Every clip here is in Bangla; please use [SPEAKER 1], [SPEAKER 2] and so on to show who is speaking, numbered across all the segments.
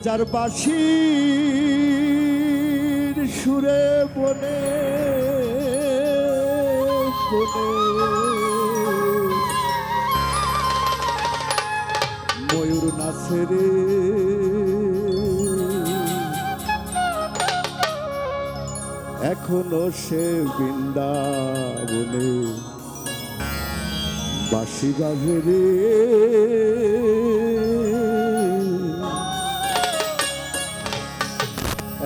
[SPEAKER 1] যার বাঁশির সুরে বনে বনে। ময়ূর নাচে রে। এখনও সে বৃন্দাবনে বাঁশি বাজে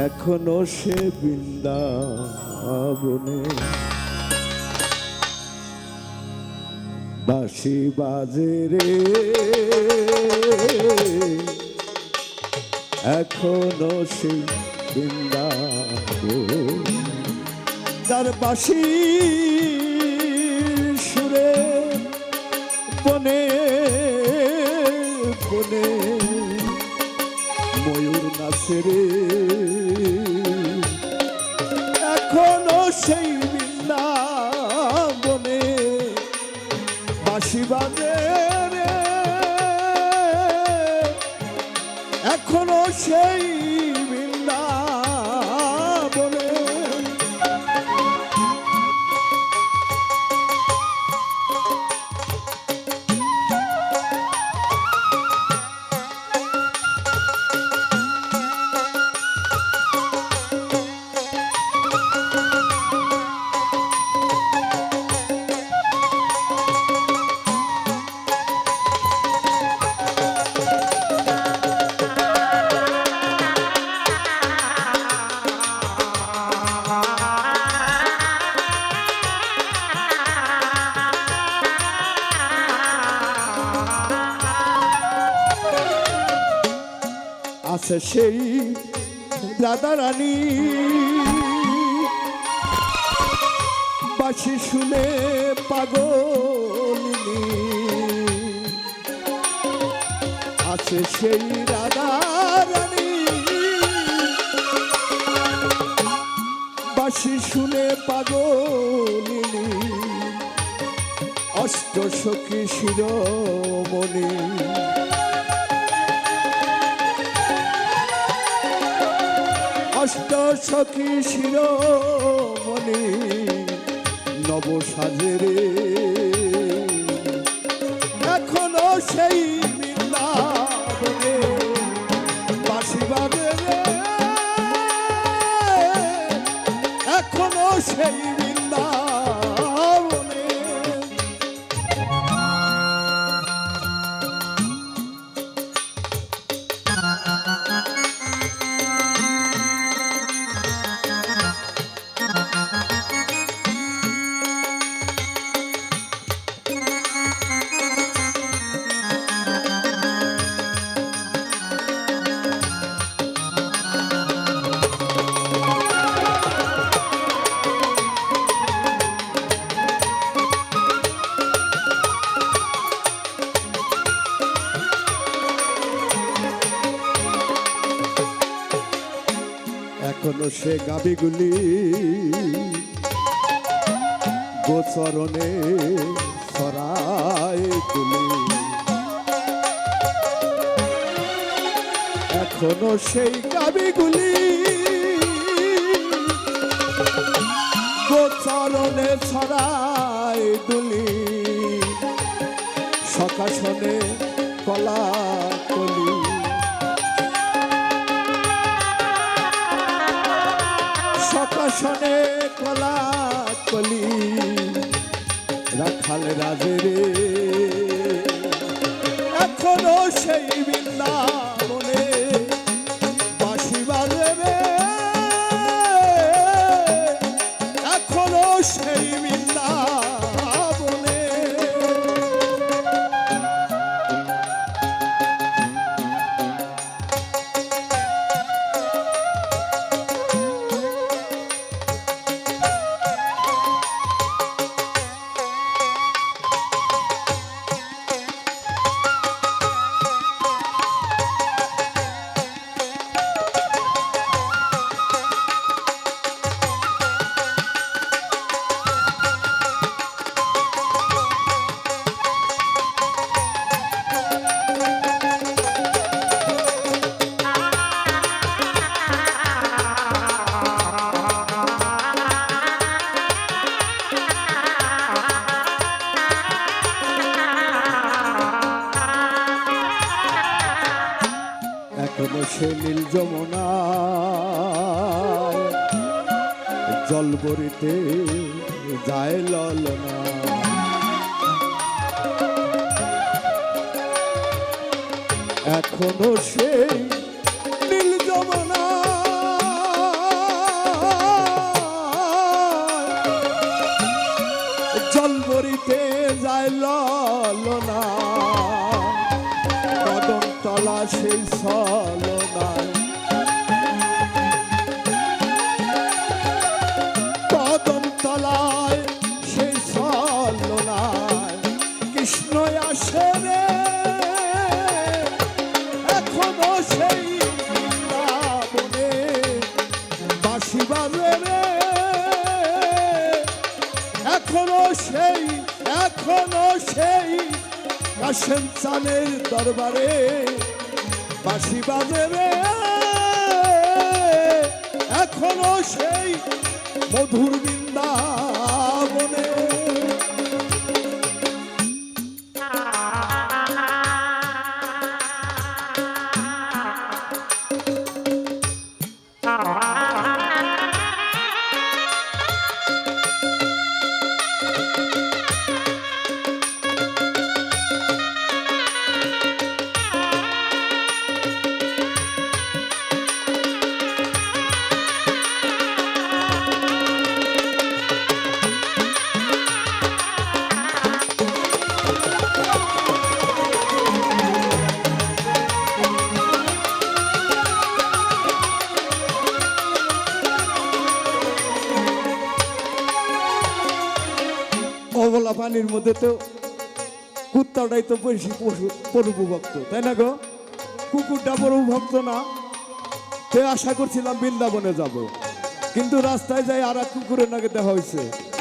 [SPEAKER 1] এখনও সে বৃন্দাবনে। বাসি বাজে রে। এখনও সে বৃন্দাবনে। তার বাঁশি সুরে বনে বনে ময়ূর নাচে রে। বাঁশি এখনও সেই আছে সেই রাধা রানী। বাসি শুনে পাগলিনী। আছে সেই রাধা রানী। বাসি শুনে পাগলিনী। অষ্ট সখী শিরোমণি। সখী শিরোমণি নব সাজেরে এখনও সেই বৃন্দাবনে রে। এখনও সেই বৃন্দাবনে এখনও সে গাবিগুলি। গোচরণে সরাই তুলি। এখনও সেই গাবিগুলি। গোচরণে ছড়াই তুলি। সকাশনে কলা কলি সকাশনে কলা কলি রাখাল রাজে সে নীল যমুনা জল বরিতে যায় ললনা। এখনও সেই সেই ছলনায় কদম তলায় সেই ছলনায় কৃষ্ণ আসে রে, এখনও সেই বৃন্দাবনে বাঁশি বাজে রে। এখনও সেই এখনও সেই কাশেম চানের দরবারে বাঁশি বাজে রে। এখনও সেই মধুর বৃন্দাবনে। অবলা পানির মধ্যে তো কুত্তাটাই তো বেশি পশু প্রভুভক্ত তাই না গো? কুকুরটা প্রভুভক্ত না। তে আশা করছিলাম বৃন্দাবনে যাব। কিন্তু রাস্তায় যাই আর এক কুকুরের নাকি দেখা হয়েছে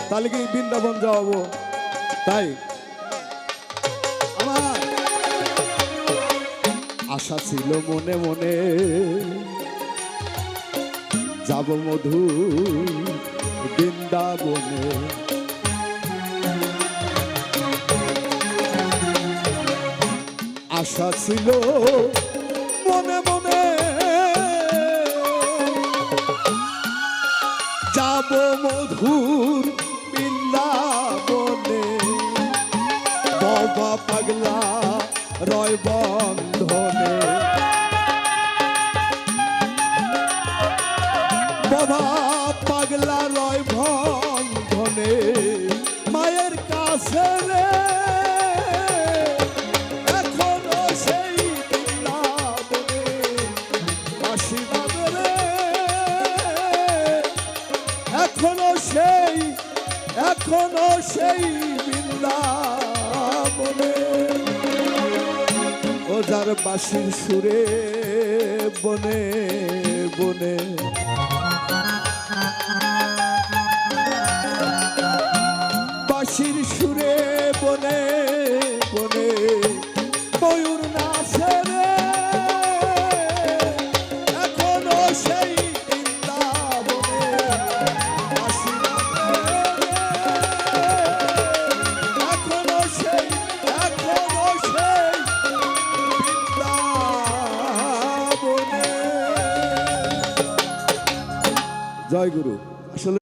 [SPEAKER 1] তাহলে কি বৃন্দাবন যাওয়াবো? তাই? আমার আশা ছিল মনে মনে যাব মধু বৃন্দাবনে। আশা ছিল। মনে মনে। যাব মধুর বৃন্দাবনে। বাবা পাগলা রয় বন্ধনে। এখনও সেই বৃন্দাবনে ওজার বাসির সুরে বনে বনে জয় গুরু। আসলে